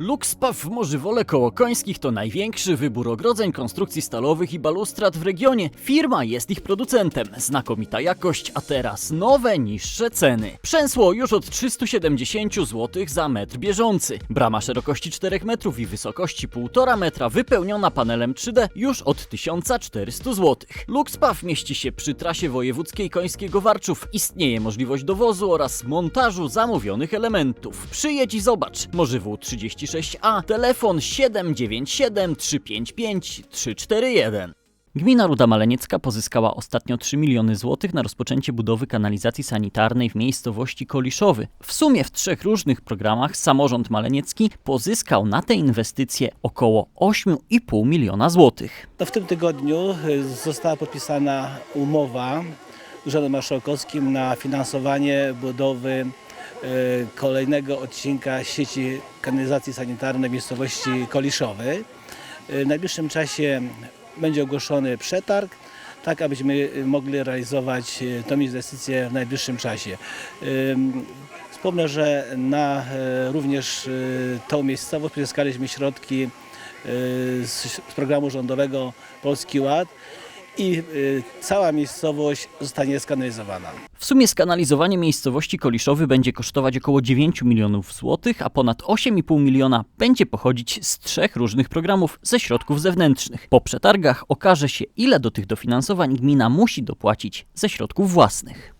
Luxpaw w Morzywole koło Końskich to największy wybór ogrodzeń, konstrukcji stalowych i balustrad w regionie. Firma jest ich producentem. Znakomita jakość, a teraz nowe, niższe ceny. Przęsło już od 370 zł za metr bieżący. Brama szerokości 4 metrów i wysokości 1,5 metra wypełniona panelem 3D już od 1400 zł. Luxpaw mieści się przy trasie wojewódzkiej Końskiego Warczów. Istnieje możliwość dowozu oraz montażu zamówionych elementów. Przyjedź i zobacz. Morzywół 36A, telefon 797 355 341. Gmina Ruda Maleniecka pozyskała ostatnio 3 miliony złotych na rozpoczęcie budowy kanalizacji sanitarnej w miejscowości Koliszowy. W sumie w trzech różnych programach samorząd maleniecki pozyskał na te inwestycje około 8,5 miliona złotych. To w tym tygodniu y, została podpisana umowa z Urzędem Marszałkowskim na finansowanie budowy y, kolejnego odcinka sieci kanalizacji sanitarnej miejscowości Koliszowy. Y, W najbliższym czasie będzie ogłoszony przetarg, tak abyśmy mogli realizować y, tę inwestycję w najbliższym czasie. Wspomnę, że na również tą miejscowość pozyskaliśmy środki z programu rządowego Polski Ład i y, cała miejscowość zostanie skanalizowana. W sumie skanalizowanie miejscowości Koliszowy będzie kosztować około 9 milionów złotych, a ponad 8,5 miliona będzie pochodzić z trzech różnych programów ze środków zewnętrznych. Po przetargach okaże się, ile do tych dofinansowań gmina musi dopłacić ze środków własnych.